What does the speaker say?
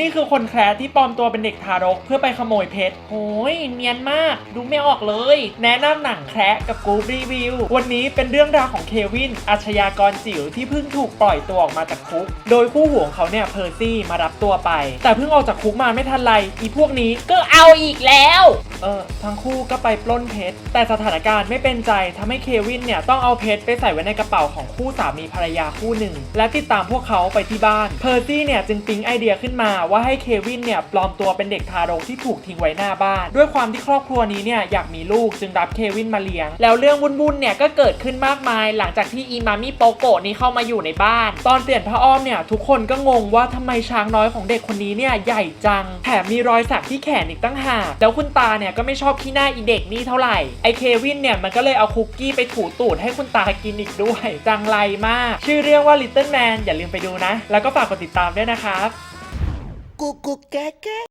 นี่คือคนแคร์ที่ปลอมตัวเป็นเด็กทารก เพื่อไปขโมยเพชรโอ้ยเนียนมาก ดูไม่ออกเลย แนะนำหนังแคร์กับกูรีวิว วันนี้เป็นเรื่องราวของเควิน อาชญากรจิ๋วที่เพิ่งถูกปล่อยตัวออกมาจากคุก โดยคู่หูของเขาเนี่ยเพอร์ซี่มารับตัวไป แต่เพิ่งออกจากคุกมาไม่ทันไร อีพวกนี้ก็เอาอีกแล้ว เออทั้งคู่ก็ไปปล้นเพชร แต่สถานการณ์ไม่เป็นใจทำให้เควินเนี่ยต้องเอาเพชรไปใส่ไว้ในกระเป๋าของคู่สามีภรรยาคู่หนึ่ง และติดตามพวกเขาไปที่บ้าน เพอร์ซี่เนี่ยจึงปิ๊งไอเดียขึ้นมาว่าให้เควินเนี่ยปลอมตัวเป็นเด็กทารกที่ถูกทิ้งไว้หน้าบ้าน ด้วยความที่ครอบครัวนี้เนี่ยอยากมีลูกจึงรับเควินมาเลี้ยง แล้วเรื่องวุ่นๆเนี่ยก็เกิดขึ้นมากมาย หลังจากที่อีมามิโปโกะนี้เข้ามาอยู่ในบ้าน ตอนเปลี่ยนผ้าอ้อมเนี่ยทุกคนก็งงว่าทำไมช้างน้อยของเด็กคนนี้เนี่ยใหญ่จังแถมมีรอยสักที่แขนอีกตั้งหากแล้วคุณตาเนี่ยก็ไม่ชอบขี้หน้าอีเด็กนี่เท่าไหร่ไอเควินเนี่ยมันก็เลยเอาคุกกี้ไปถูตูดให้คุณตากินอีกด้วย จังไรมาก ชื่อเรื่องว่า Little Man อย่าลืมไปดูนะ แล้วก็ฝากกดติดตามด้วยนะครับ cucu, caca.